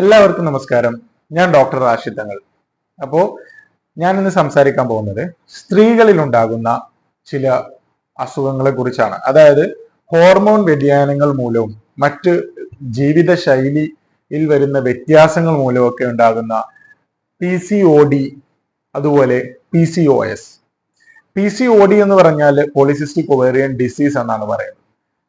എല്ലാവർക്കും നമസ്കാരം. ഞാൻ ഡോക്ടർ റാഷിദ് തങ്ങൾ. അപ്പോൾ ഞാൻ ഇന്ന് സംസാരിക്കാൻ പോകുന്നത് സ്ത്രീകളിൽ ഉണ്ടാകുന്ന ചില അസുഖങ്ങളെ കുറിച്ചാണ് അതായത് ഹോർമോൺ വ്യതിയാനങ്ങൾ മൂലവും മറ്റ് ജീവിത ശൈലിയിൽ വരുന്ന വ്യത്യാസങ്ങൾ മൂലമൊക്കെ ഉണ്ടാകുന്ന പി സി ഒ ഡി അതുപോലെ P C O S. P C O D എന്ന് പറഞ്ഞാൽ പോളിസിസ്റ്റിക് ഒവേറിയൻ ഡിസീസ് എന്നാണ് പറയുന്നത്.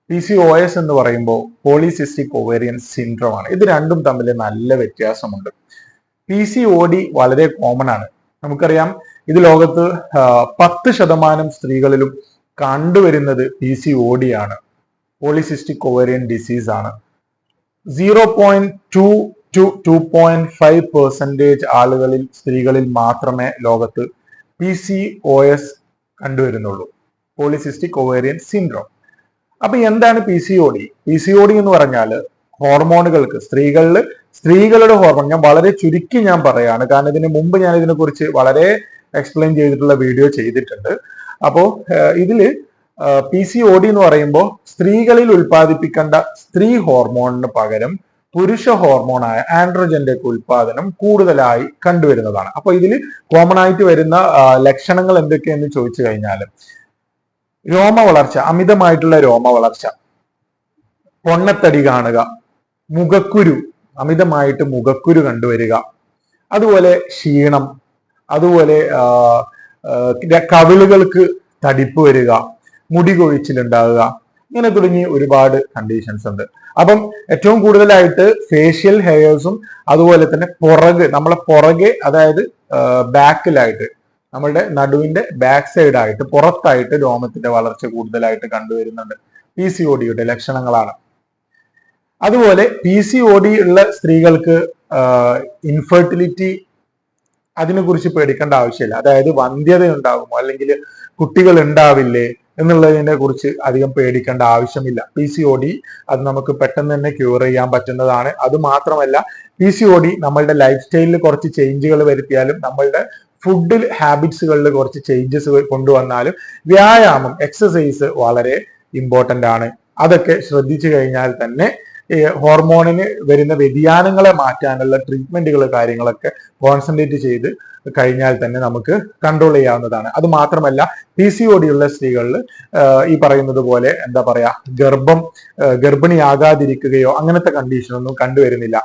പി സി ഒ എസ് എന്ന് പറയുമ്പോൾ പോളിസിസ്റ്റിക് ഒവേറിയൻ സിൻഡ്രോം ആണ്. ഇത് രണ്ടും തമ്മിൽ നല്ല വ്യത്യാസമുണ്ട്. പി സി ഒ ഡി വളരെ കോമൺ ആണ്. നമുക്കറിയാം ഇത് ലോകത്ത് പത്ത് ശതമാനം സ്ത്രീകളിലും കണ്ടുവരുന്നത് പി സി ഒ ഡി ആണ്. പോളിസിസ്റ്റിക് ഒവേറിയൻ ഡിസീസ് ആണ്. Zero point two two two point five percentage ആളുകളിൽ സ്ത്രീകളിൽ മാത്രമേ ലോകത്ത് പി സി ഒ എസ് കണ്ടുവരുന്നുള്ളൂ. പോളിസിസ്റ്റിക് ഒവേറിയൻ സിൻഡ്രോം അപ്പൊ എന്താണ് P C O D P C O D എന്ന് പറഞ്ഞാൽ ഹോർമോണുകൾക്ക് സ്ത്രീകളിൽ സ്ത്രീകളുടെ ഹോർമോൺ. ഞാൻ വളരെ ചുരുക്കി ഞാൻ പറയാണ്. കാരണം ഇതിന് മുമ്പ് ഞാൻ ഇതിനെക്കുറിച്ച് വളരെ എക്സ്പ്ലെയിൻ ചെയ്തിട്ടുള്ള വീഡിയോ ചെയ്തിട്ടുണ്ട്. അപ്പോൾ ഇതിൽ പി സി ഒ ഡി എന്ന് പറയുമ്പോൾ സ്ത്രീകളിൽ ഉൽപ്പാദിപ്പിക്കേണ്ട സ്ത്രീ ഹോർമോണിന് പകരം പുരുഷ ഹോർമോണായ ആൻഡ്രോജന്റെ ഒക്കെ ഉൽപാദനം കൂടുതലായി കണ്ടുവരുന്നതാണ്. അപ്പൊ ഇതിൽ കോമൺ ആയിട്ട് വരുന്ന ലക്ഷണങ്ങൾ എന്തൊക്കെയെന്ന് ചോദിച്ചു കഴിഞ്ഞാൽ രോമ വളർച്ച അമിതമായിട്ടുള്ള രോമ വളർച്ച. പൊണ്ണത്തടി കാണുക മുഖക്കുരു അമിതമായിട്ട് മുഖക്കുരു കണ്ടുവരിക. അതുപോലെ ക്ഷീണം അതുപോലെ കവിളുകൾക്ക് തടിപ്പ് വരിക മുടി കൊഴിച്ചിലുണ്ടാവുക ഇങ്ങനെ തുടങ്ങി ഒരുപാട് കണ്ടീഷൻസ് ഉണ്ട്. അപ്പം ഏറ്റവും കൂടുതലായിട്ട് ഫേഷ്യൽ ഹെയർസും അതുപോലെ തന്നെ പുറക് നമ്മളെ പുറകെ അതായത് ബാക്കിലായിട്ട് നമ്മളുടെ നടുവിന്റെ ബാക്ക് സൈഡ് ആയിട്ട് പുറത്തായിട്ട് രോമത്തിന്റെ വളർച്ച കൂടുതലായിട്ട് കണ്ടുവരുന്നുണ്ട്. പി സി ഒ ഡിയുടെ ലക്ഷണങ്ങളാണ്. അതുപോലെ പി സി ഒ ഡി ഉള്ള സ്ത്രീകൾക്ക് ഇൻഫെർട്ടിലിറ്റി അതിനെക്കുറിച്ച് പേടിക്കേണ്ട ആവശ്യമില്ല. അതായത് വന്ധ്യത ഉണ്ടാകുമോ അല്ലെങ്കിൽ കുട്ടികൾ ഉണ്ടാവില്ലേ എന്നുള്ളതിനെ കുറിച്ച് അധികം പേടിക്കേണ്ട ആവശ്യമില്ല. പി സി ഒ ഡി അത് നമുക്ക് പെട്ടെന്ന് തന്നെ ക്യൂർ ചെയ്യാൻ പറ്റുന്നതാണ്. അത് മാത്രമല്ല പി സി ഒ ഡി നമ്മളുടെ ലൈഫ് സ്റ്റൈലിൽ കുറച്ച് ചേഞ്ചുകൾ വരുത്തിയാലും നമ്മളുടെ ഫുഡ് ഹാബിറ്റ്സുകളിൽ കുറച്ച് ചേഞ്ചസ് കൊണ്ടുവന്നാലും വ്യായാമം എക്സസൈസ് വളരെ ഇമ്പോർട്ടന്റ് ആണ്. അതൊക്കെ ശ്രദ്ധിച്ചു കഴിഞ്ഞാൽ തന്നെ ഹോർമോണിന് വരുന്ന വ്യതിയാനങ്ങളെ മാറ്റാനുള്ള ട്രീറ്റ്മെന്റുകൾ കാര്യങ്ങളൊക്കെ കോൺസെൻട്രേറ്റ് ചെയ്ത് കഴിഞ്ഞാൽ തന്നെ നമുക്ക് കൺട്രോൾ ചെയ്യാവുന്നതാണ്. അത് മാത്രമല്ല പി സി ഒ ഡിയുള്ള സ്ത്രീകളിൽ ഈ പറയുന്നത് പോലെ എന്താ പറയാ ഗർഭം ഗർഭിണിയാകാതിരിക്കുകയോ അങ്ങനത്തെ കണ്ടീഷനൊന്നും കണ്ടുവരുന്നില്ല.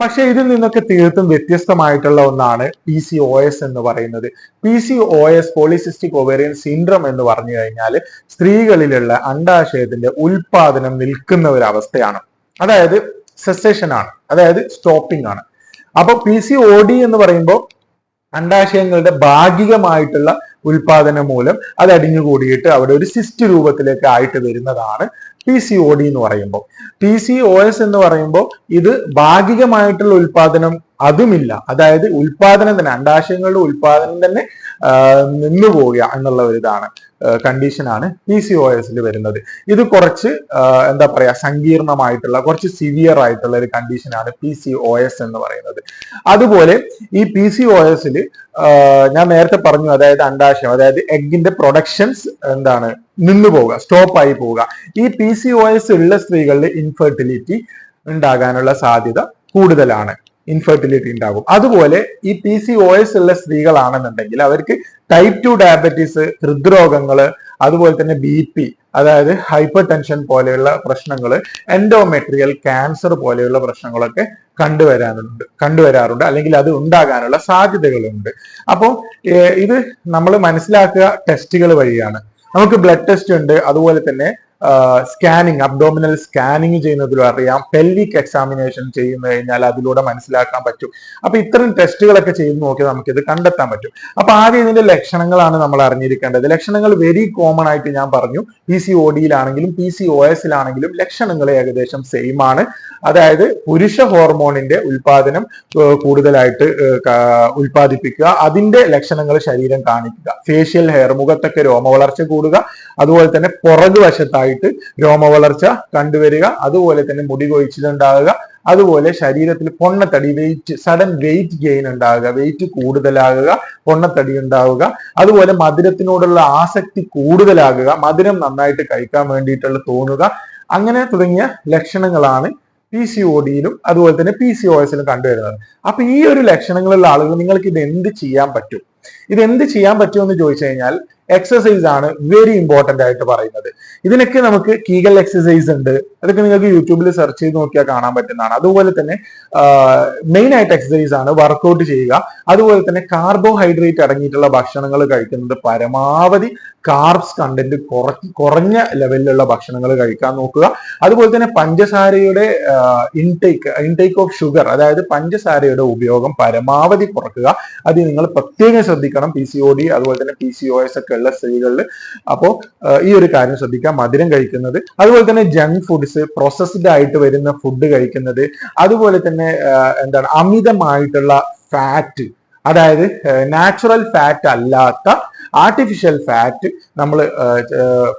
പക്ഷെ ഇതിൽ നിന്നൊക്കെ തീർത്തും വ്യത്യസ്തമായിട്ടുള്ള ഒന്നാണ് പി സി ഒ എസ് എന്ന് പറയുന്നത്. P C O S polycystic ovarian syndrome എന്ന് പറഞ്ഞു കഴിഞ്ഞാൽ സ്ത്രീകളിലുള്ള അണ്ടാശയത്തിന്റെ ഉൽപാദനം നിൽക്കുന്ന ഒരു അവസ്ഥയാണ്. അതായത് സെസേഷൻ ആണ്. അതായത് സ്റ്റോപ്പിംഗ് ആണ്. അപ്പൊ പി സി ഒ ഡി എന്ന് പറയുമ്പോൾ അണ്ടാശയങ്ങളുടെ ഭാഗികമായിട്ടുള്ള ഉൽപാദനം മൂലം അത് അടിഞ്ഞുകൂടിയിട്ട് അവിടെ ഒരു സിസ്റ്റ് രൂപത്തിലേക്ക് ആയിട്ട് വരുന്നതാണ് പി സി ഒ ഡി എന്ന് പറയുമ്പോൾ. പി സി ഒ എസ് എന്ന് പറയുമ്പോൾ ഇത് ഭാഗികമായിട്ടുള്ള ഉൽപാദനം അതുമില്ല. അതായത് ഉൽപാദനം തന്നെ അണ്ടാശയങ്ങളുടെ ഉൽപാദനം തന്നെ ആ, നിന്നു പോവുക എന്നുള്ള ഒരു ഇതാണ് കണ്ടീഷനാണ് പി സി ഒ എസിൽ വരുന്നത്. ഇത് കുറച്ച് എന്താ പറയാ സങ്കീർണമായിട്ടുള്ള കുറച്ച് സിവിയർ ആയിട്ടുള്ള ഒരു കണ്ടീഷനാണ് പി സി ഒ എസ് എന്ന് പറയുന്നത്. അതുപോലെ ഈ പി സി ഒ എസിൽ ഞാൻ നേരത്തെ പറഞ്ഞു അതായത് അണ്ടാശയം അതായത് എഗിന്റെ പ്രൊഡക്ഷൻസ് എന്താണ് നിന്നു പോവുക സ്റ്റോപ്പ് ആയി പോവുക. ഈ പി സി ഒ എസ് ഉള്ള സ്ത്രീകളിൽ ഇൻഫെർട്ടിലിറ്റി ഉണ്ടാകാനുള്ള സാധ്യത കൂടുതലാണ്. ഇൻഫെർട്ടിലിറ്റി ഉണ്ടാകും. അതുപോലെ ഈ പി സി ഒ എസ് ഉള്ള സ്ത്രീകളാണെന്നുണ്ടെങ്കിൽ അവർക്ക് ടൈപ്പ് ടു ഡയബറ്റീസ് ഹൃദ്രോഗങ്ങൾ അതുപോലെ തന്നെ ബി പി അതായത് ഹൈപ്പർ ടെൻഷൻ പോലെയുള്ള പ്രശ്നങ്ങൾ എൻഡോമെട്രിയൽ ക്യാൻസർ പോലെയുള്ള പ്രശ്നങ്ങളൊക്കെ കണ്ടുവരാനുണ്ട് കണ്ടുവരാറുണ്ട്. അല്ലെങ്കിൽ അത് ഉണ്ടാകാനുള്ള സാധ്യതകളുണ്ട്. അപ്പോൾ ഇത് നമ്മൾ മനസ്സിലാക്കുക ടെസ്റ്റുകൾ വഴിയാണ്. നമുക്ക് ബ്ലഡ് ടെസ്റ്റ് ഉണ്ട്. അതുപോലെ തന്നെ സ്കാനിങ് അബ്ഡോമിനൽ സ്കാനിങ് ചെയ്യുന്നതിലും അറിയാം. പെൽവിക് എക്സാമിനേഷൻ ചെയ്യുന്ന കഴിഞ്ഞാൽ അതിലൂടെ മനസ്സിലാക്കാൻ പറ്റും. അപ്പൊ ഇത്തരം ടെസ്റ്റുകളൊക്കെ ചെയ്ത് നോക്കിയാൽ നമുക്ക് ഇത് കണ്ടെത്താൻ പറ്റും. അപ്പൊ ആദ്യം ഇതിന്റെ ലക്ഷണങ്ങളാണ് നമ്മൾ അറിഞ്ഞിരിക്കേണ്ടത്. ലക്ഷണങ്ങൾ വെരി കോമൺ ആയിട്ട് ഞാൻ പറഞ്ഞു. പി സി ഒ ഡിയിലാണെങ്കിലും പി സി ഒ എസിലാണെങ്കിലും ലക്ഷണങ്ങൾ ഏകദേശം സെയിം ആണ്. അതായത് പുരുഷ ഹോർമോണിന്റെ ഉൽപാദനം കൂടുതലായിട്ട് ഉൽപ്പാദിപ്പിക്കുക. അതിന്റെ ലക്ഷണങ്ങൾ ശരീരം കാണിക്കുക. ഫേഷ്യൽ ഹെയർ മുഖത്തൊക്കെ രോമ വളർച്ച കൂടുക. അതുപോലെ തന്നെ പുറകു വശത്തായിട്ട് രോമവളർച്ച കണ്ടുവരിക അതുപോലെ തന്നെ മുടി കൊഴിച്ചിലുണ്ടാകുക അതുപോലെ ശരീരത്തിൽ പൊണ്ണത്തടി വെയിറ്റ് സഡൻ വെയിറ്റ് ഗെയിൻ ഉണ്ടാകുക വെയിറ്റ് കൂടുതലാകുക പൊണ്ണത്തടി ഉണ്ടാവുക അതുപോലെ മധുരത്തിനോടുള്ള ആസക്തി കൂടുതലാകുക മധുരം നന്നായിട്ട് കഴിക്കാൻ വേണ്ടിയിട്ടുള്ള തോന്നുക അങ്ങനെ തുടങ്ങിയ ലക്ഷണങ്ങളാണ് പി സി ഒ ഡിയിലും അതുപോലെ തന്നെ പി സി ഒ എസിലും കണ്ടുവരുന്നത്. അപ്പൊ ഈ ഒരു ലക്ഷണങ്ങളുള്ള ആളുകൾ നിങ്ങൾക്ക് ഇത് എന്ത് ചെയ്യാൻ പറ്റും? ഇത് എന്ത് ചെയ്യാൻ പറ്റുമെന്ന് ചോദിച്ചു കഴിഞ്ഞാൽ എക്സസൈസ് ആണ് വെരി ഇമ്പോർട്ടന്റ് ആയിട്ട് പറയുന്നത്. ഇതിനൊക്കെ നമുക്ക് കീഗൽ എക്സസൈസ് ഉണ്ട്. അതൊക്കെ നിങ്ങൾക്ക് യൂട്യൂബിൽ സെർച്ച് ചെയ്ത് നോക്കിയാൽ കാണാൻ പറ്റുന്നതാണ്. അതുപോലെ തന്നെ മെയിൻ ആയിട്ട് എക്സസൈസ് ആണ് വർക്കൗട്ട് ചെയ്യുക. അതുപോലെ തന്നെ കാർബോഹൈഡ്രേറ്റ് അടങ്ങിയിട്ടുള്ള ഭക്ഷണങ്ങൾ കഴിക്കുന്നത് പരമാവധി കാർബ്സ് കണ്ടന്റ് കുറഞ്ഞ ലെവലിലുള്ള ഭക്ഷണങ്ങൾ കഴിക്കാൻ നോക്കുക. അതുപോലെ തന്നെ പഞ്ചസാരയുടെ ഇൻടേക്ക് ഇൻടേക്ക് ഓഫ് ഷുഗർ അതായത് പഞ്ചസാരയുടെ ഉപയോഗം പരമാവധി കുറക്കുക. അത് നിങ്ങൾ പ്രത്യേകം ശ്രദ്ധിക്കണം പി സി ഒ ഡി അതുപോലെ തന്നെ പി സി ഒ എസ് ഒക്കെ ഉള്ള സ്ത്രീകളിൽ അപ്പോൾ ഈ ഒരു കാര്യം ശ്രദ്ധിക്കാം മധുരം കഴിക്കുന്നത്. അതുപോലെ തന്നെ ജങ്ക് ഫുഡ്സ് പ്രോസസ്ഡ് ആയിട്ട് വരുന്ന ഫുഡ് കഴിക്കുന്നത്. അതുപോലെ തന്നെ എന്താണ് അമിതമായിട്ടുള്ള ഫാറ്റ് അതായത് നാച്ചുറൽ ഫാറ്റ് അല്ലാത്ത ആർട്ടിഫിഷ്യൽ ഫാറ്റ് നമ്മൾ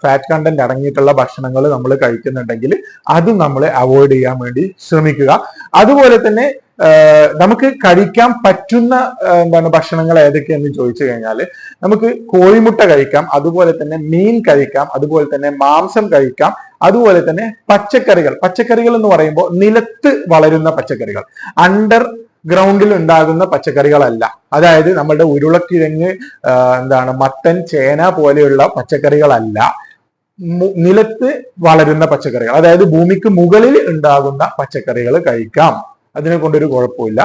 ഫാറ്റ് കണ്ടന്റ് അടങ്ങിയിട്ടുള്ള ഭക്ഷണങ്ങൾ നമ്മൾ കഴിക്കുന്നുണ്ടെങ്കിൽ അത് നമ്മൾ അവോയ്ഡ് ചെയ്യാൻ വേണ്ടി ശ്രമിക്കുക. അതുപോലെ തന്നെ നമുക്ക് കഴിക്കാൻ പറ്റുന്ന എന്താണ് ഭക്ഷണങ്ങൾ ഏതൊക്കെയെന്ന് ചോദിച്ചു കഴിഞ്ഞാൽ നമുക്ക് കോഴിമുട്ട കഴിക്കാം അതുപോലെ തന്നെ മീൻ കഴിക്കാം അതുപോലെ തന്നെ മാംസം കഴിക്കാം അതുപോലെ തന്നെ പച്ചക്കറികൾ. പച്ചക്കറികൾ എന്ന് പറയുമ്പോൾ നിലത്ത് വളരുന്ന പച്ചക്കറികൾ. അണ്ടർ ഗ്രൗണ്ടിൽ ഉണ്ടാകുന്ന പച്ചക്കറികളല്ല. അതായത് നമ്മുടെ ഉരുളക്കിഴങ്ങ് എന്താണ് മത്തൻ ചേന പോലെയുള്ള പച്ചക്കറികളല്ല. നിലത്ത് വളരുന്ന പച്ചക്കറികൾ. അതായത് ഭൂമിക്ക് മുകളിൽ ഉണ്ടാകുന്ന പച്ചക്കറികൾ കഴിക്കാം. അതിനെ കൊണ്ടൊരു കുഴപ്പമില്ല.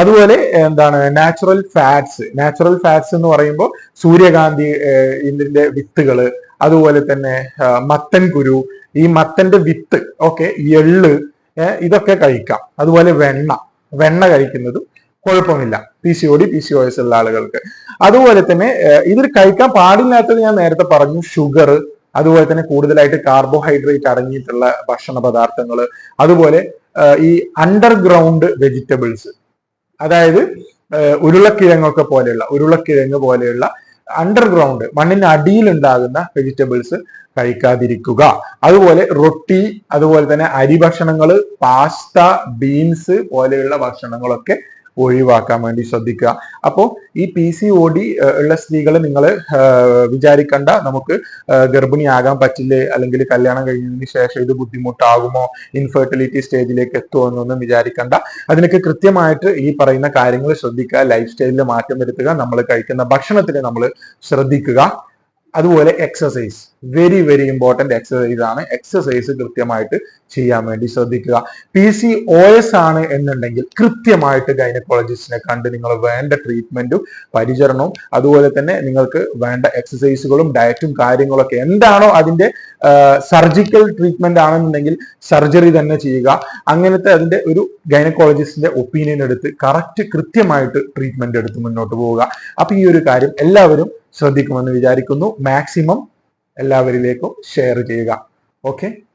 അതുപോലെ എന്താണ് നാച്ചുറൽ ഫാറ്റ്സ് നാച്ചുറൽ ഫാറ്റ്സ് എന്ന് പറയുമ്പോൾ സൂര്യകാന്തി ഇതിന്റെ വിത്തുകൾ അതുപോലെ തന്നെ മത്തൻ കുരു ഈ മത്തന്റെ വിത്ത് ഓക്കെ എള്ള് ഇതൊക്കെ കഴിക്കാം. അതുപോലെ വെണ്ണ. വെണ്ണ കഴിക്കുന്നതും കുഴപ്പമില്ല. P C O D P C O S ഉള്ള ആളുകൾക്ക്. അതുപോലെ തന്നെ ഇതിൽ കഴിക്കാൻ പാടില്ലാത്തത് ഞാൻ നേരത്തെ പറഞ്ഞു ഷുഗർ അതുപോലെ തന്നെ കൂടുതലായിട്ട് കാർബോഹൈഡ്രേറ്റ് അടങ്ങിയിട്ടുള്ള ഭക്ഷണ പദാർത്ഥങ്ങൾ അതുപോലെ ഈ അണ്ടർഗ്രൗണ്ട് വെജിറ്റബിൾസ് അതായത് ഉരുളക്കിഴങ്ങൊക്കെ പോലെയുള്ള ഉരുളക്കിഴങ്ങ് പോലെയുള്ള അണ്ടർഗ്രൗണ്ട് മണ്ണിന് അടിയിൽ ഉണ്ടാകുന്ന വെജിറ്റബിൾസ് കഴിക്കാതിരിക്കുക. അതുപോലെ റൊട്ടി അതുപോലെ തന്നെ അരി ഭക്ഷണങ്ങൾ പാസ്ത ബീൻസ് പോലെയുള്ള ഭക്ഷണങ്ങളൊക്കെ ഒഴിവാക്കാൻ വേണ്ടി ശ്രദ്ധിക്കുക. അപ്പോൾ ഈ പി സി ഒ ഡി ഉള്ള സ്ത്രീകൾ നിങ്ങൾ വിചാരിക്കണ്ട നമുക്ക് ഗർഭിണിയാകാൻ പറ്റില്ലേ? അല്ലെങ്കിൽ കല്യാണം കഴിഞ്ഞതിന് ശേഷം ഇത് ബുദ്ധിമുട്ടാകുമോ? ഇൻഫെർട്ടിലിറ്റി സ്റ്റേജിലേക്ക് എത്തുമോ എന്നൊന്നും വിചാരിക്കണ്ട. അതിനൊക്കെ കൃത്യമായിട്ട് ഈ പറയുന്ന കാര്യങ്ങൾ ശ്രദ്ധിക്കുക. ലൈഫ് സ്റ്റൈലിൽ മാറ്റം വരുത്തുക. നമ്മൾ കഴിക്കുന്ന ഭക്ഷണത്തിൽ നമ്മൾ ശ്രദ്ധിക്കുക. അതുപോലെ exercise very very important exercise ആണ്. എക്സസൈസ് കൃത്യമായിട്ട് ചെയ്യാൻ വേണ്ടി ശ്രദ്ധിക്കുക. പി സി ഒ എസ് ആണ് എന്നുണ്ടെങ്കിൽ കൃത്യമായിട്ട് ഗൈനക്കോളജിസ്റ്റിനെ കണ്ട് നിങ്ങൾ വേണ്ട ട്രീറ്റ്മെന്റും പരിചരണവും അതുപോലെ തന്നെ നിങ്ങൾക്ക് വേണ്ട എക്സസൈസുകളും ഡയറ്റും കാര്യങ്ങളൊക്കെ എന്താണോ അതിന്റെ സർജിക്കൽ ട്രീറ്റ്മെന്റ് ആണെന്നുണ്ടെങ്കിൽ സർജറി തന്നെ ചെയ്യുക. അങ്ങനത്തെ അതിന്റെ ഒരു ഗൈനക്കോളജിസ്റ്റിന്റെ ഒപ്പീനിയൻ എടുത്ത് കറക്റ്റ് കൃത്യമായിട്ട് ട്രീറ്റ്മെന്റ് എടുത്ത് മുന്നോട്ട് പോവുക. അപ്പൊ ഈ ഒരു കാര്യം എല്ലാവരും ശ്രദ്ധിക്കുമെന്ന് വിചാരിക്കുന്നു. മാക്സിമം എല്ലാവരിലേക്കും ഷെയർ ചെയ്യുക. ഓക്കെ